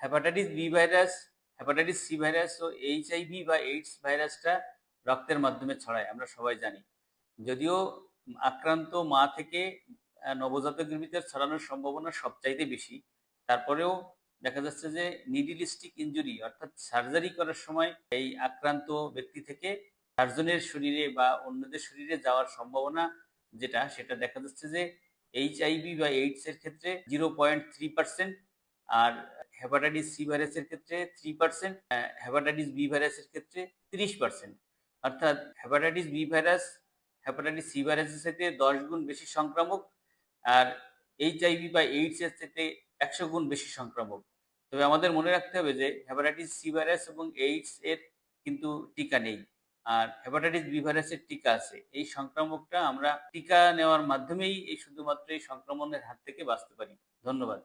Hepatitis B virus hepatitis C virus ও HIV বা AIDS ভাইরাসটা রক্তের মাধ্যমে ছড়ায়, আমরা সবাই জানি। যদিও আক্রান্ত মা থেকে নবজাতকের ভিতর ছড়ানোর সম্ভাবনা সবচাইতে বেশি। তারপরেও দেখা যাচ্ছে যে নিডিলিস্টিক ইঞ্জুরি অর্থাৎ সার্জারি করার সময় এই আক্রান্ত ব্যক্তি থেকে সার্জনের শরীরে বা অন্যদের শরীরে যাওয়ার সম্ভাবনা যেটা, সেটা দেখা যাচ্ছে যে এইচআইভি বা এইডস এর ক্ষেত্রে জিরো পয়েন্ট থ্রি পার্সেন্ট আর হেপাটাইটিস সি ভাইরাসের ক্ষেত্রে থ্রি পার্সেন্ট হেপাটাইটিস বি ভাইরাসের ক্ষেত্রে তিরিশ পার্সেন্ট অর্থাৎ hepatitis B virus hepatitis C ভাইরাসের সাথে দশ গুণ বেশি সংক্রামক আর এইচআইভি বা এইডস এর থেকে একশো গুণ বেশি সংক্রামক। তবে আমাদের মনে রাখতে হবে যে হেপাটাইটিস সি ভাইরাস এবং এইডস এর কিন্তু টিকা নেই আর হেপাটাইটিস বি ভাইরাসের টিকা আছে। এই সংক্রামকটা আমরা টিকা নেওয়ার মাধ্যমেই এই শুধুমাত্র এই সংক্রমণের হাত থেকে বাঁচতে পারি। ধন্যবাদ।